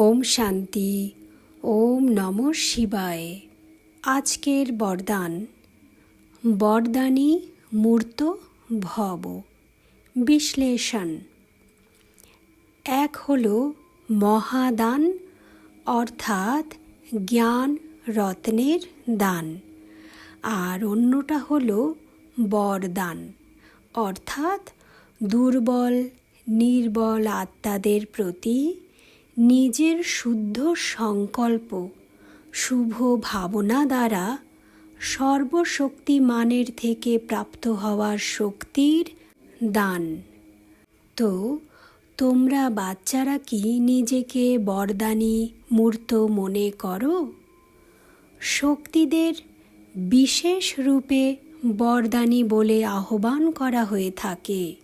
ওম শান্তি, ওম নম শিবায়। আজকের বরদান, বরদানী মূর্ত ভব। বিশ্লেষণ, এক হল মহাদান, অর্থাৎ জ্ঞান রত্নের দান। আর অন্যটা হল বরদান, অর্থাৎ দুর্বল, নির্বল আত্মাদের প্রতি নিজের শুদ্ধ সংকল্প, শুভ ভাবনা দ্বারা সর্বশক্তিমানের থেকে প্রাপ্ত হওয়ার শক্তির দান। তো, তোমরা বাচ্চারা কি নিজেকে বরদানি, মূর্ত মনে করো? শক্তিদের বিশেষ রূপে বরদানি বলে আহ্বান করা হয়ে থাকে।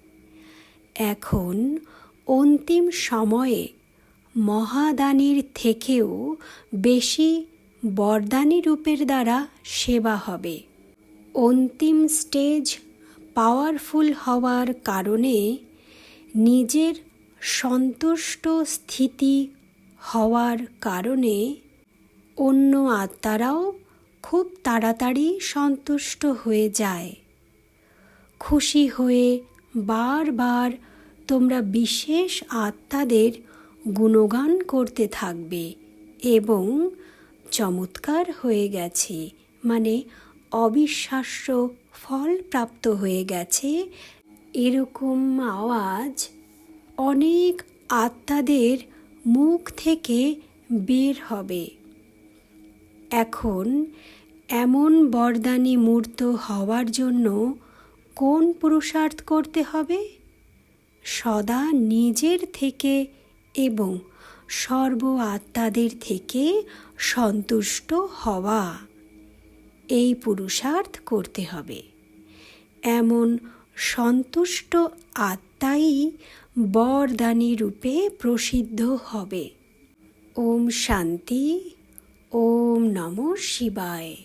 এখন অন্তিম সময়ে মহাদানীর থেকেও বেশি বরদানী রূপের দ্বারা সেবা হবে। অন্তিম স্টেজ পাওয়ারফুল হওয়ার কারণে নিজের সন্তুষ্ট স্থিতি হওয়ার কারণে অন্য আত্মারাও খুব তাড়াতাড়ি সন্তুষ্ট হয়ে যায়। খুশি হয়ে বারবার তোমরা বিশেষ আত্মাদের গুণগান করতে থাকবে এবং চমৎকার হয়ে গেছে। মানে অবিশ্বাস্য ফল প্রাপ্ত হয়ে গেছে। এরকম আওয়াজ অনেক আত্মাদের মুখ থেকে বের হবে। এখন এমন বরদানি মূর্ত হওয়ার জন্য কোন পুরুষার্থ করতে হবে? সদা নিজের থেকে এবং সর্ব আত্মাদের থেকে সন্তুষ্ট হওয়া। এই পুরুষার্থ করতে হবে। এমন সন্তুষ্ট আত্মাই বরদানি রূপে প্রসিদ্ধ হবে। ওম শান্তি, ওম নম শিবায়।